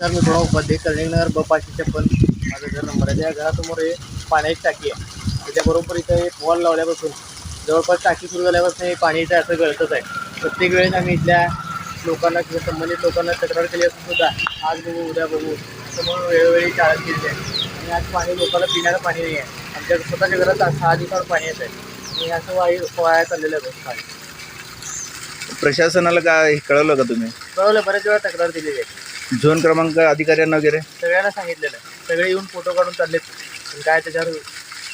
तर मी थोडा उपाध्ये कलिंगनगर ब पाचशे छप्पन माझं घर नंबर आहे. त्या घरासमोर हे पाण्याची टाकी आहे. त्याच्याबरोबर इथं एक वॉल लावल्यापासून जवळपास टाकी सुरू झाल्यापासून हे पाणी इथं असं गळतच आहे. प्रत्येक वेळेस आम्ही इथल्या लोकांना किंवा संबंधित लोकांना तक्रार केली असून सुद्धा आज बघू उद्या बघू असं म्हणून वेळोवेळी टाळत केली आहे. आणि आज पाणी लोकांना पिण्याचं पाणी नाही आहे. आमच्या स्वतःच्या घरात सहा दिवसावर पाणी येत आहे. आणि असं वाई वाया चाललेलं आहे. पाणी प्रशासनाला काय कळवलं का तुम्ही? कळवलं. बऱ्याच वेळा तक्रार दिलेली आहे. झोन क्रमांक अधिकाऱ्यांना वगैरे? सगळ्यांना सांगितलेलं. आहे सगळे येऊन फोटो काढून चाललेत पण काय त्याच्यावर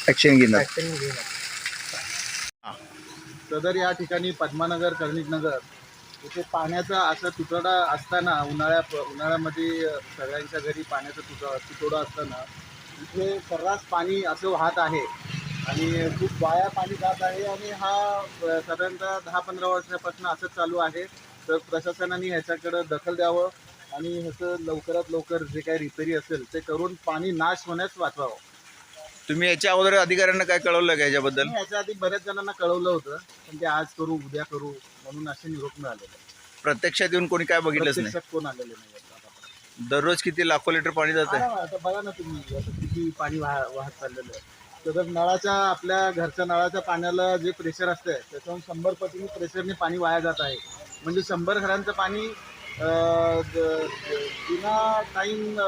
ॲक्शन घेणार. ऍक्शन घेणार. सदर या ठिकाणी पद्मानगर कर्णिकनगर इथे पाण्याचा असा तुटवडा असताना उन्हाळ्या उन्हाळ्यामध्ये सगळ्यांच्या घरी पाण्याचा तुट तुटवडा असताना इथे सर्रास पाणी असं वाहत आहे. आणि खूप वाया पाणी जात आहे आणि हा साधारणतः दहा पंधरा वर्षापासून असंच चालू आहे. तर प्रशासनाने ह्याच्याकडं दखल द्यावं. आणि ह्याचं लवकरात लवकर जे काही रिपेरी असेल ते करून पाणी नाश होण्यास वाचवावं. तुम्ही याच्या अगोदर अधिकाऱ्यांना काय कळवलं का याच्याबद्दल? मी याच्या आधी बऱ्याच जणांना कळवलं होतं पण ते आज करू उद्या करू म्हणून असे निरोप मिळालेले प्रत्यक्षात येऊन कोणी काय बघितलंच नाही. प्रत्यक्षात कोण आलेले नाही आहेत आतापर्यंत. दररोज किती लाखो लिटर पाणी जात आहे आता बघा ना तुम्ही आता किती पाणी वाह वाहत चाललेलं आहे. तर नळाच्या आपल्या घरच्या नळाच्या पाण्याला जे प्रेशर असतं त्याच्याहून शंभर पटीने प्रेशरने पाणी वाया जात आहे. म्हणजे शंभर घरांचं पाणी विना टाईम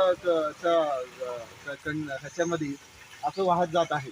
ह्याच्यामध्ये असं वाहत जात आहे